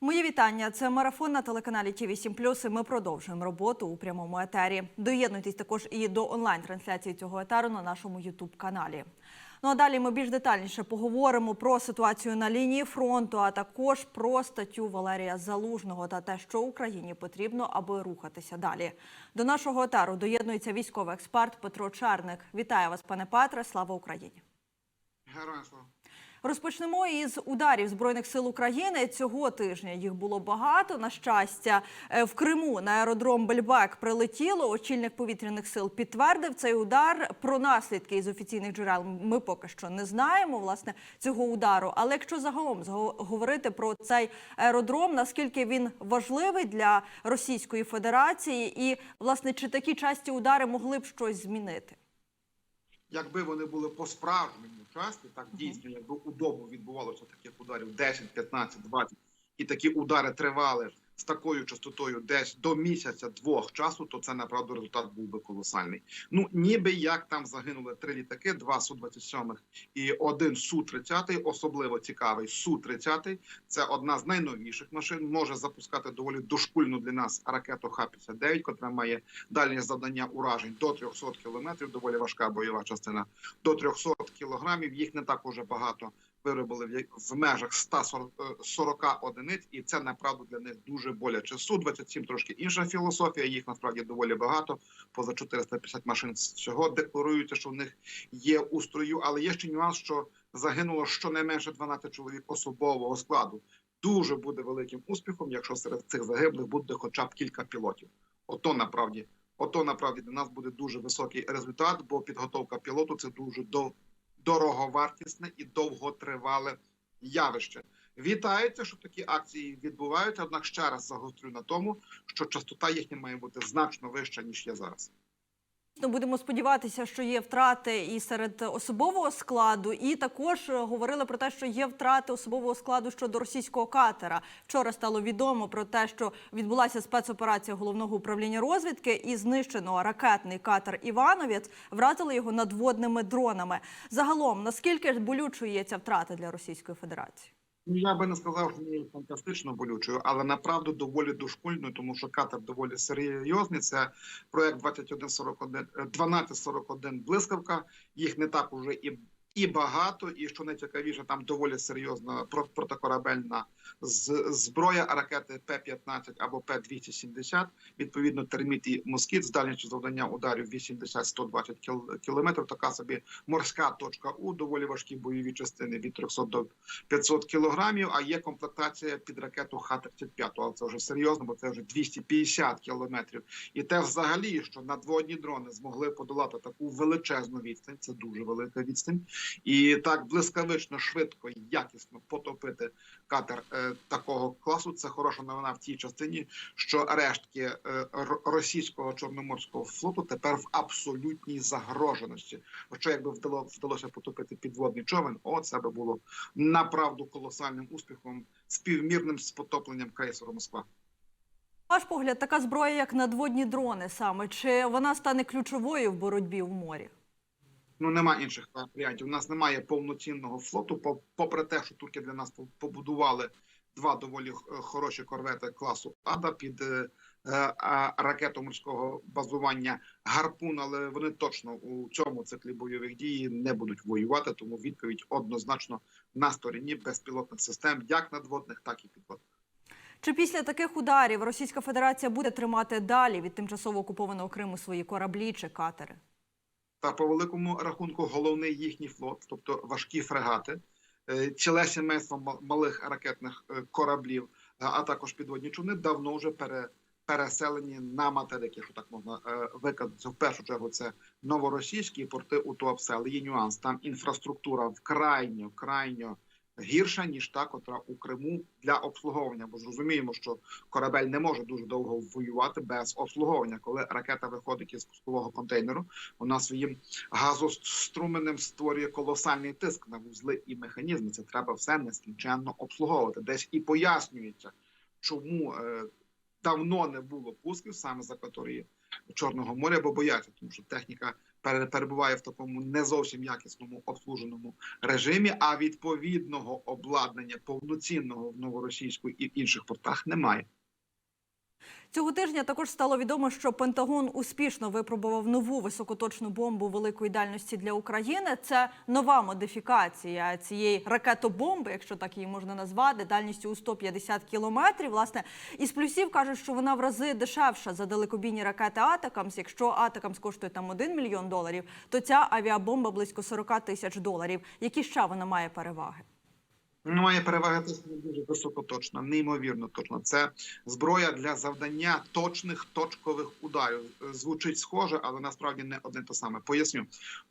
Мої вітання. Це марафон на телеканалі Ті 7 і Ми продовжуємо роботу у прямому етері. Доєднуйтесь також і до онлайн-трансляції цього етеру на нашому Ютуб каналі. Ну а далі ми більш детальніше поговоримо про ситуацію на лінії фронту, а також про статтю Валерія Залужного та те, що Україні потрібно, аби рухатися далі. До нашого етеру доєднується військовий експерт Петро Черник. Вітаю вас, пане Петре. Слава Україні! Героям слава. Розпочнемо із ударів збройних сил України. Цього тижня їх було багато. На щастя, Е, в Криму на аеродром Бельбек прилетіло. Очільник повітряних сил підтвердив цей удар. Про наслідки із офіційних джерел ми поки що не знаємо. Власне цього удару. Але якщо загалом говорити про цей аеродром, наскільки він важливий для Російської Федерації, і власне чи такі часті удари могли б щось змінити? Якби вони були по справжньому часті, так дійсно, якби у добу відбувалося таких ударів 10, 15, 20, і такі удари тривали з такою частотою десь до місяця двох часу, то це направду результат був би колосальний. Ну ніби як там загинули три літаки, два су 27 і один су 30 особливо цікавий су 30 Це одна з найновіших машин. Може запускати доволі дошкульну для нас ракету Х-59, котра має дальнє завдання уражень до 300 кілометрів. Доволі важка бойова частина до 300 кілограмів. Їх не так уже багато виробили в в межах 140 одиниць, і це направду для них дуже боляче. Су 27 трошки інша філософія. Їх насправді доволі багато. Поза 450 машин всього декларуються, що в них є у строю. Але є ще нюанс, що загинуло щонайменше 12 чоловік особового складу. Дуже буде великим успіхом, якщо серед цих загиблих буде хоча б кілька пілотів. Ото направді, ото направді для нас буде дуже високий результат, бо підготовка пілоту це дуже дов... дороговартісне і довготривале явище. Вітається, що такі акції відбуваються. Однак ще раз загострю на тому, що частота їхня має бути значно вища ніж є зараз. Будемо сподіватися, що є втрати і серед особового складу, і також е, говорили про те, що є втрати особового складу щодо російського катера. Вчора стало відомо про те, що відбулася спецоперація головного управління розвідки і знищено ракетний катер Івановець. Вразили його надводними дронами. Загалом, наскільки болючою є ця втрата для Російської Федерації? Ну, я би не сказав, що не фантастично болючою, але направду доволі дошкульною, тому що катер доволі серйозний. Це проект 2141, е, 1241 блискавка. Їх не так уже і. І багато, і що найцікавіше, там доволі серйозна про- протикорабельна зброя, ракети П-15 або П-270, відповідно терміт москіт з дальністю завдання ударів 80-120 кіл- кілометрів. Така собі морська точка У, доволі важкі бойові частини від 300 до 500 кілограмів, а є комплектація під ракету Х-35, але це вже серйозно, бо це вже 250 кілометрів. І те взагалі, що надводні дрони змогли подолати таку величезну відстань, це дуже велика відстань, і так блискавично, швидко, якісно потопити катер е, такого класу. Це хороша новина в тій частині, що рештки е, російського чорноморського флоту тепер в абсолютній загроженості. Хоча якби вдало, вдалося потопити підводний човен, о, це би було направду колосальним успіхом, співмірним з потопленням крейсеру Москва. Ваш погляд, така зброя, як надводні дрони, саме чи вона стане ключовою в боротьбі в морі? Ну нема інших варіантів. У нас немає повноцінного флоту. по- Попри те, що турки для нас по- побудували два доволі хороші корвети класу Ада під е, е, ракету морського базування гарпун, але вони точно у цьому циклі бойових дій не будуть воювати. Тому відповідь однозначно на стороні безпілотних систем, як надводних, так і підводних. Чи після таких ударів Російська Федерація буде тримати далі від тимчасово окупованого Криму свої кораблі чи катери? Та по великому рахунку головний їхній флот, тобто важкі фрегати, е, ціле сімейство ма- малих ракетних е, кораблів, е, а також підводні човни давно вже пере, переселені на материк, якщо так можна виказати. В першу чергу це новоросійські порти у Туапсе, але є нюанс. Там інфраструктура вкрайньо, вкрайньо гірша ніж та, котра у Криму для обслуговування. Бо зрозуміємо, що корабель не може дуже довго воювати без обслуговування, коли ракета виходить із пускового контейнеру вона своїм газоструменем створює колосальний тиск на вузли і механізми. Це треба все нескінченно обслуговувати. Десь і пояснюється, чому е, давно не було пусків саме з акваторії Чорного моря, бо бояться, тому що техніка перебуває в такому не зовсім якісному обслуженому режимі. А відповідного обладнання повноцінного в новоросійську і в інших портах немає. Цього тижня також стало відомо, що Пентагон успішно випробував нову високоточну бомбу великої дальності для України. Це нова модифікація цієї ракетобомби, якщо так її можна назвати, дальністю у 150 кілометрів. Власне, із плюсів кажуть, що вона в рази дешевша за далекобійні ракети Атакамс. Якщо Атакамс коштує там 1 мільйон доларів, то ця авіабомба близько 40 тисяч доларів. Які ще вона має переваги? Має переваги це дуже високоточна, неймовірно точна. Це зброя для завдання точних точкових ударів. Звучить схоже, але насправді не одне те саме. Поясню.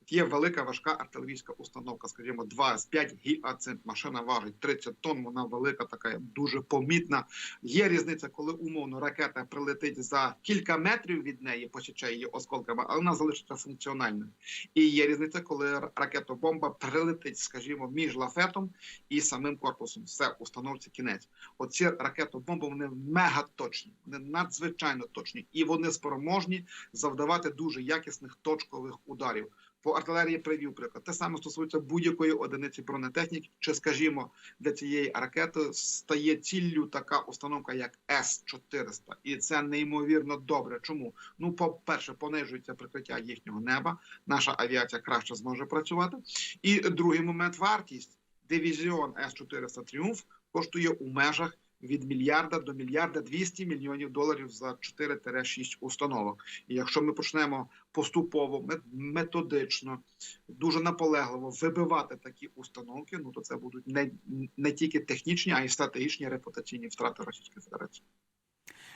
Є велика важка артилерійська установка, скажімо, 2 з 5 гіацинт. Машина важить 30 тонн. Вона велика, така дуже помітна. Є різниця, коли умовно ракета прилетить за кілька метрів від неї, посічає її осколками, але вона залишиться функціональною. І є різниця, коли ракетобомба прилетить, скажімо, між лафетом і самим корпусом. Все, установці кінець. Оці ракетобомби вони мегаточні, вони надзвичайно точні, і вони спроможні завдавати дуже якісних точкових ударів. По артилерії привів приклад. Те саме стосується будь-якої одиниці бронетехніки, чи, скажімо, для цієї ракети стає ціллю така установка, як С-400. І це неймовірно добре. Чому? Ну, по-перше, понижується прикриття їхнього неба, наша авіація краще зможе працювати. І другий момент вартість. Дивізіон С-400 Тріумф коштує у межах від мільярда до мільярда 200 мільйонів доларів за 4-6 установок. І якщо ми почнемо поступово, мет- методично, дуже наполегливо вибивати такі установки, ну то це будуть не, не тільки технічні, а й стратегічні репутаційні втрати Російської Федерації.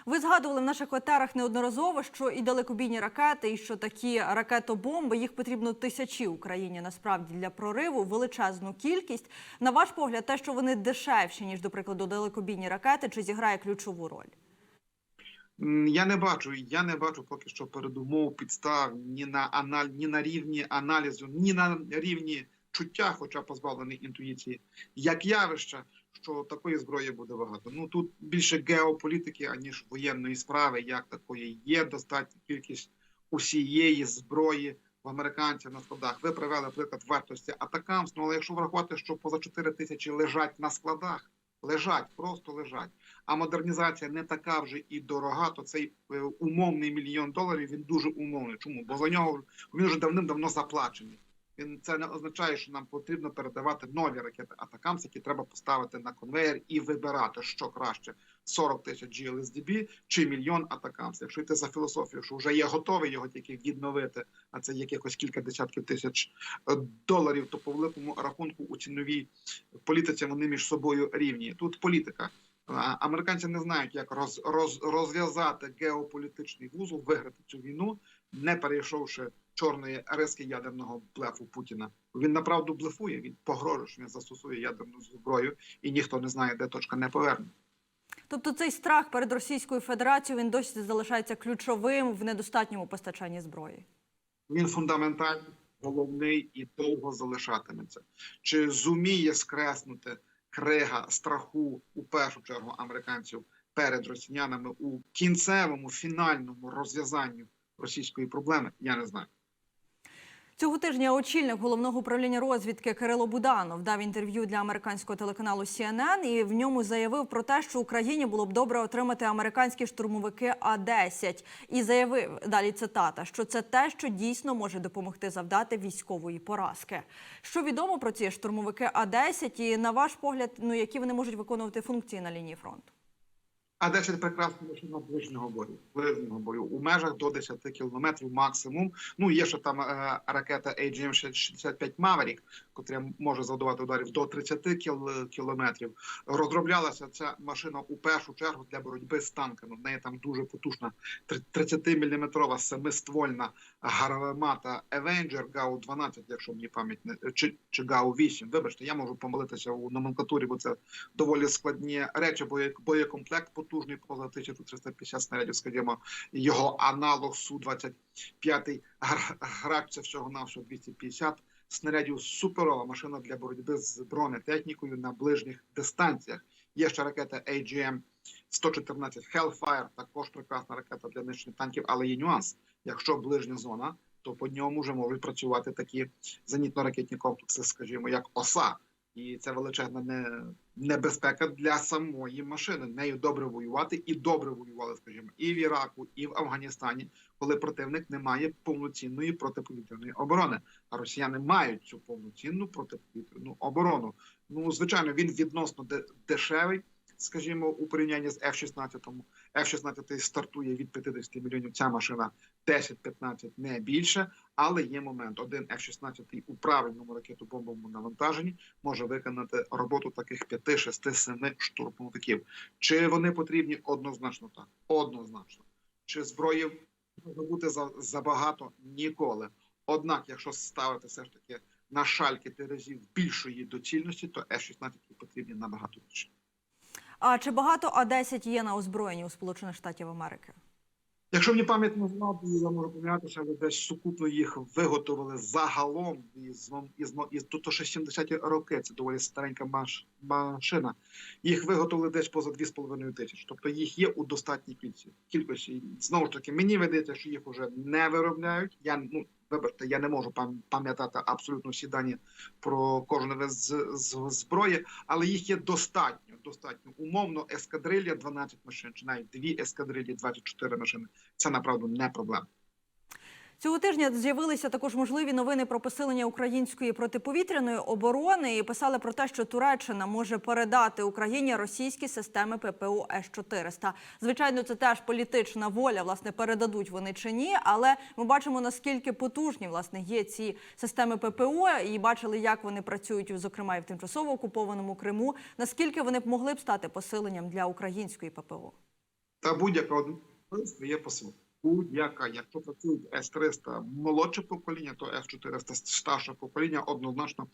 Ви згадували в наших етерах неодноразово, що і далекобійні ракети, і що такі ракетобомби їх потрібно тисячі Україні насправді для прориву, величезну кількість. На ваш погляд, те, що вони дешевші ніж, до прикладу, далекобійні ракети, чи зіграє ключову роль? Я не бачу, я не бачу поки що передумов підстав ні на аналь, ні на рівні аналізу, ні на рівні чуття, хоча позбавлений інтуїції, як явища, що такої зброї буде багато. Ну тут більше геополітики, аніж воєнної справи, як такої є достатня кількість усієї зброї в американців на складах. Ви привели приклад вартості Атакамс, ну але якщо врахувати, що поза 4 тисячі лежать на складах, лежать, просто лежать. А модернізація не така вже і дорога, то цей е, умовний мільйон доларів він дуже умовний. Чому? Бо за нього він вже давним-давно заплачений. Це не означає, що нам потрібно передавати нові ракети Атакамс, які треба поставити на конвейер і вибирати, що краще: 40 тисяч GLSDB чи мільйон Атакамс. Якщо йти за філософію, що вже є готовий його тільки відновити, а це якихось кілька десятків тисяч е, доларів, то по великому рахунку у ціновій політиці вони між собою рівні. Тут політика. Американці не знають, як роз, роз, розв'язати геополітичний вузол, виграти цю війну, не перейшовши чорної риски ядерного блефу Путіна. Він направду блефує. Він погрожує, що він застосує ядерну зброю, і ніхто не знає, де точка не поверне. Тобто цей страх перед Російською Федерацією він досі залишається ключовим в недостатньому постачанні зброї. Він фундаментальний, головний і довго залишатиметься. Чи зуміє скреснути крига страху у першу чергу американців перед росіянами у кінцевому фінальному розв'язанні російської проблеми? Я не знаю. Цього тижня очільник головного управління розвідки Кирило Буданов дав інтерв'ю для американського телеканалу CNN і в ньому заявив про те, що Україні було б добре отримати американські штурмовики А-10. І заявив далі цитата, що це те, що дійсно може допомогти завдати військової поразки. Що відомо про ці штурмовики А-10 і на ваш погляд, ну які вони можуть виконувати функції на лінії фронту? А далі прекрасна машина ближнього бою. Ближнього бою у межах до 10 кілометрів максимум. Ну є ще там е, ракета AGM-65 Maverick, котра може завдавати ударів до 30 кіл- кілометрів. Розроблялася ця машина у першу чергу для боротьби з танками. В неї там дуже потужна 30-мм семиствольна гармата Avenger ГАУ-12, якщо мені пам'ять не чи, чи ГАУ-8. Вибачте, я можу помилитися у номенклатурі, бо це доволі складні речі, бо боєкомплект потужний поза 1350 снарядів, скажімо, його аналог Су-25 гр- грабця всього навсього 250 снарядів. Суперова машина для боротьби з бронетехнікою на ближніх дистанціях. Є ще ракета AGM 114 Hellfire, також прекрасна ракета для нищення танків, але є нюанс. Якщо ближня зона, то по ньому вже можуть працювати такі зенітно-ракетні комплекси, скажімо, як ОСА. І це величезна небезпека для самої машини. Нею добре воювати і добре воювали, скажімо, і в Іраку, і в Афганістані, коли противник не має повноцінної протиповітряної оборони. А росіяни мають цю повноцінну протиповітряну оборону. Ну, звичайно, він відносно де- дешевий, скажімо, у порівнянні з F-16. F-16 стартує від 50 мільйонів. Ця машина 10-15, не більше. Але є момент: один F-16 у правильному ракетобомбовому навантаженні може виконати роботу таких 5, 6, 7 штурмовиків. Чи вони потрібні? Однозначно так. Однозначно. Чи зброї може бути забагато? Ніколи. Однак, якщо ставити все ж таки на шальки тиражів більшої доцільності, то F-16 потрібні набагато більше. А чи багато А-10 є на озброєнні у Сполучених Штатів Америки? Якщо мені пам'ять не згадує, я можу помилятися, але десь сукупно їх виготовили загалом із, із, із тут то ще 70-ті роки. Це доволі старенька маш, машина. Їх виготовили десь поза 2,5 тисячі. Тобто їх є у достатній кількості. кількості. Знову ж таки, мені видається, що їх вже не виробляють. Я ну вибачте, я не можу пам- пам'ятати абсолютно всі дані про кожен вид з, з зброї, але їх є достатньо. Достатньо умовно ескадрилля 12 машин, чи навіть дві ескадрилі 24 машини. Це направду не проблема. Цього тижня з'явилися також можливі новини про посилення української протиповітряної оборони і писали про те, що Туреччина може передати Україні російські системи ППО С-400. Звичайно, це теж політична воля. Власне, передадуть вони чи ні, але ми бачимо наскільки потужні власне є ці системи ППО, і бачили, як вони працюють, зокрема і в тимчасово окупованому Криму. Наскільки вони б могли б стати посиленням для української ППО? Та будь-яка одиниця є посил. Будь-яка, якщо працюють С-300 молодше покоління, то С-400 старше покоління однозначно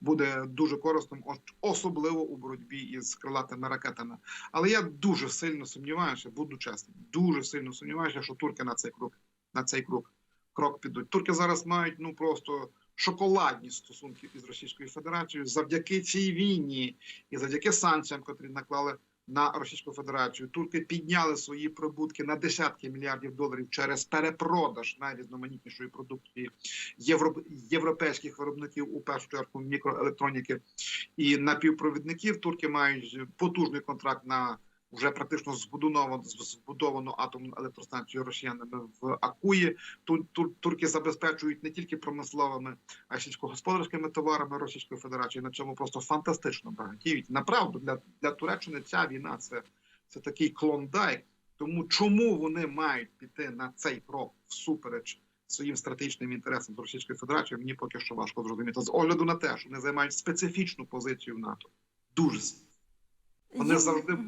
буде дуже корисним, ос- особливо у боротьбі із крилатими ракетами. Але я дуже сильно сумніваюся, буду чесним, дуже сильно сумніваюся, що турки на цей крок на цей крок крок підуть. Турки зараз мають ну просто шоколадні стосунки із Російською Федерацією завдяки цій війні і завдяки санкціям, котрі наклали на Російську Федерацію. Турки підняли свої прибутки на десятки мільярдів доларів через перепродаж найрізноманітнішої продукції євро... європейських виробників у першу чергу мікроелектроніки і напівпровідників. Турки мають потужний контракт на вже практично збудовану збудовану атомну електростанцію росіянами в Акуї. Ту- тур- турки забезпечують не тільки промисловими, а й сільськогосподарськими товарами Російської Федерації. На цьому просто фантастично багатіють. Направду для, для Туреччини ця війна це, це такий клондайк. Тому чому вони мають піти на цей крок всупереч своїм стратегічним інтересам з Російською Федерацією, мені поки що важко зрозуміти. З огляду на те, що вони займають специфічну позицію в НАТО. Дуже вони завжди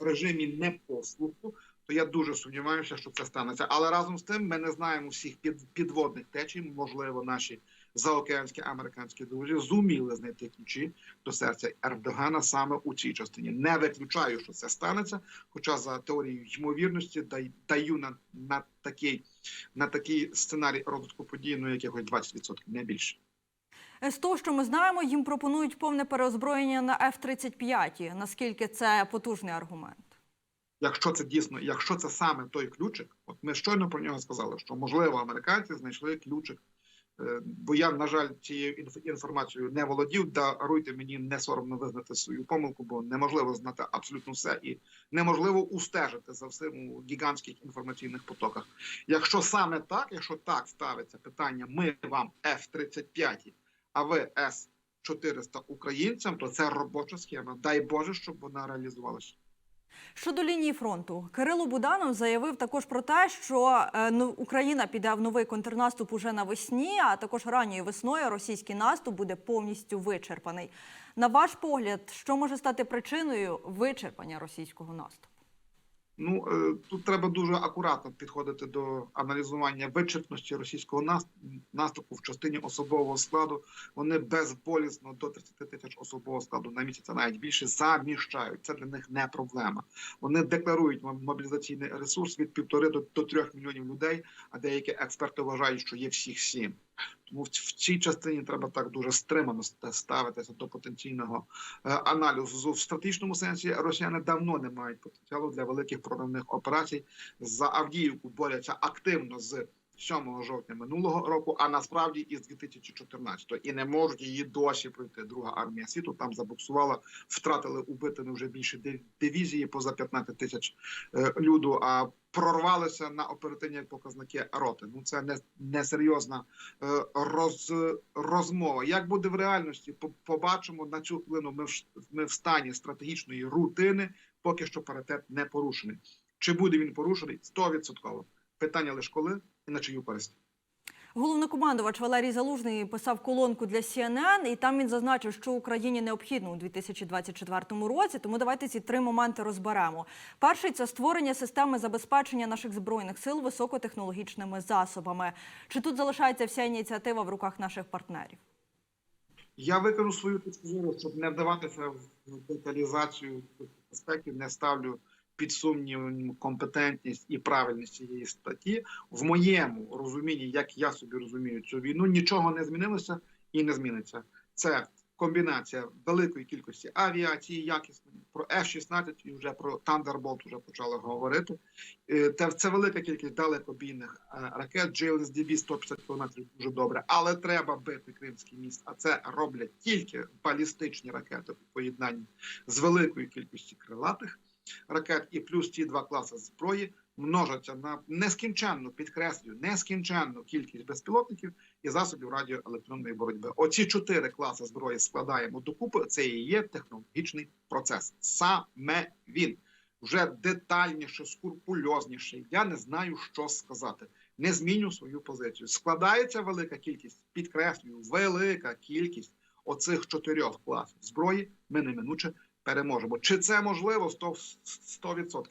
режимі непослуху, то я дуже сумніваюся, що це станеться. Але разом з тим ми не знаємо всіх під, підводних течій. Можливо, наші заокеанські американські друзі зуміли знайти ключі до серця Ердогана саме у цій частині. Не виключаю, що це станеться. Хоча за теорією ймовірності даю на, на такий на такий сценарій розвитку подій, ну якихось 20%, не більше. З того, що ми знаємо, їм пропонують повне переозброєння на F-35. Наскільки це потужний аргумент? Якщо це дійсно, якщо це саме той ключик, от ми щойно про нього сказали, що можливо американці знайшли ключик. Е, Бо я, на жаль, цією інф- інформацією не володів. Даруйте мені не соромно визнати свою помилку, бо неможливо знати абсолютно все і неможливо устежити за всім у гігантських інформаційних потоках. Якщо саме так, якщо так ставиться питання, ми вам F-35, а ви С-400 українцям, то це робоча схема. Дай Боже, щоб вона реалізувалася. Щодо лінії фронту, Кирило Буданов заявив також про те, що е, ну, Україна піде в новий контрнаступ уже навесні, а також ранньою весною російський наступ буде повністю вичерпаний. На ваш погляд, що може стати причиною вичерпання російського наступу? Ну е, тут треба дуже акуратно підходити до аналізування вичерпності російського наступу в частині особового складу. Вони безболісно до 30 тисяч особового складу на місяць, навіть більше заміщають. Це для них не проблема. Вони декларують мо- мобілізаційний ресурс від півтори до трьох мільйонів людей. А деякі експерти вважають, що є всіх сім. Тому в, цій частині треба так дуже стримано ставитися до потенційного е, аналізу. В стратегічному сенсі росіяни давно не мають потенціалу для великих проривних операцій. За Авдіївку борються активно з 7 жовтня минулого року, а насправді із 2014 і не можуть її досі пройти. Друга армія світу там забуксувала, втратили убитими вже більше дивізії, поза 15 тисяч е, люду. А прорвалися на оперативні показники роти. Ну це не несерйозна е, роз, розмова. Як буде в реальності? Побачимо на цю хвилину. Ми ми в стані стратегічної рутини, поки що паритет не порушений. Чи буде він порушений? 100%. Питання лише коли і на чию користь. Головнокомандувач Валерій Залужний писав колонку для CNN, і там він зазначив, що Україні необхідно у 2024 році. Тому давайте ці три моменти розберемо. Перший це створення системи забезпечення наших збройних сил високотехнологічними засобами. Чи тут залишається вся ініціатива в руках наших партнерів? Я викажу свою точку зору, щоб не вдаватися в деталізацію аспектів, не ставлю під сумнів компетентність і правильність цієї статті. В моєму розумінні, як я собі розумію цю війну, нічого не змінилося і не зміниться. Це комбінація великої кількості авіації, якісної про F-16 і вже про Thunderbolt вже почали говорити. Е, Це, це велика кількість далекобійних е, ракет. GLSDB 150 км дуже добре, але треба бити Кримський міст. А це роблять тільки балістичні ракети у поєднанні з великою кількістю крилатих ракет, і плюс ті два класи зброї множаться на нескінченну підкреслюю, нескінченну кількість безпілотників і засобів радіоелектронної боротьби. Оці чотири класи зброї складаємо докупи. Це і є технологічний процес. Саме він вже детальніше, скурпульозніше. Я не знаю, що сказати. Не зміню свою позицію. Складається велика кількість, підкреслюю, велика кількість оцих чотирьох класів зброї. Ми неминуче переможемо. Чи це можливо 100%? 100%.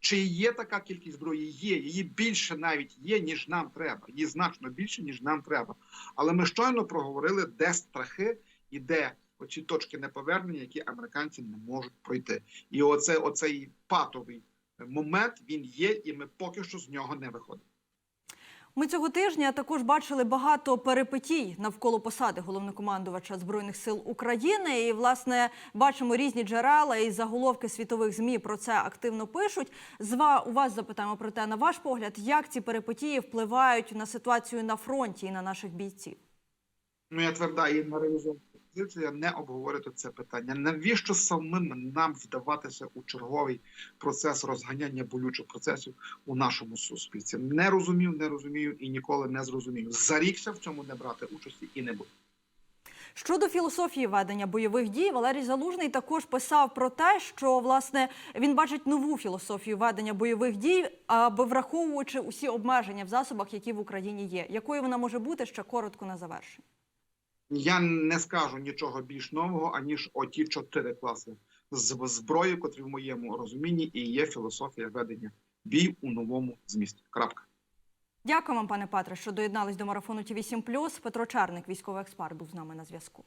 Чи є така кількість зброї? Є. Її більше навіть є, ніж нам треба. Її значно більше, ніж нам треба. Але ми щойно проговорили, де страхи і де оці точки неповернення, які американці не можуть пройти. І оце, оцей патовий момент він є, і ми поки що з нього не виходимо. Ми цього тижня також бачили багато перепитій навколо посади головнокомандувача збройних сил України. І власне бачимо різні джерела і заголовки світових змі про це активно пишуть. Зва у вас запитаємо про те, на ваш погляд, як ці перепитії впливають на ситуацію на фронті і на наших бійців. Ну я тверда і на реалізована позиція не обговорити це питання. Навіщо самим нам вдаватися у черговий процес розганяння болючих процесів у нашому суспільстві? Не розумів, не розумію і ніколи не зрозумію. Зарікся в цьому не брати участі і не буду. Щодо філософії ведення бойових дій, Валерій Залужний також писав про те, що власне він бачить нову філософію ведення бойових дій, аби враховуючи усі обмеження в засобах, які в Україні є. Якою вона може бути ще коротко на завершення? Я не скажу нічого більш нового, аніж оті чотири класи зброї, котрі в моєму розумінні і є філософія ведення бій у новому змісті. Крапка. Дякую вам, пане Патре, що доєднались до марафону Ті 7 Петро Чарник, військовий експерт, був з нами на зв'язку.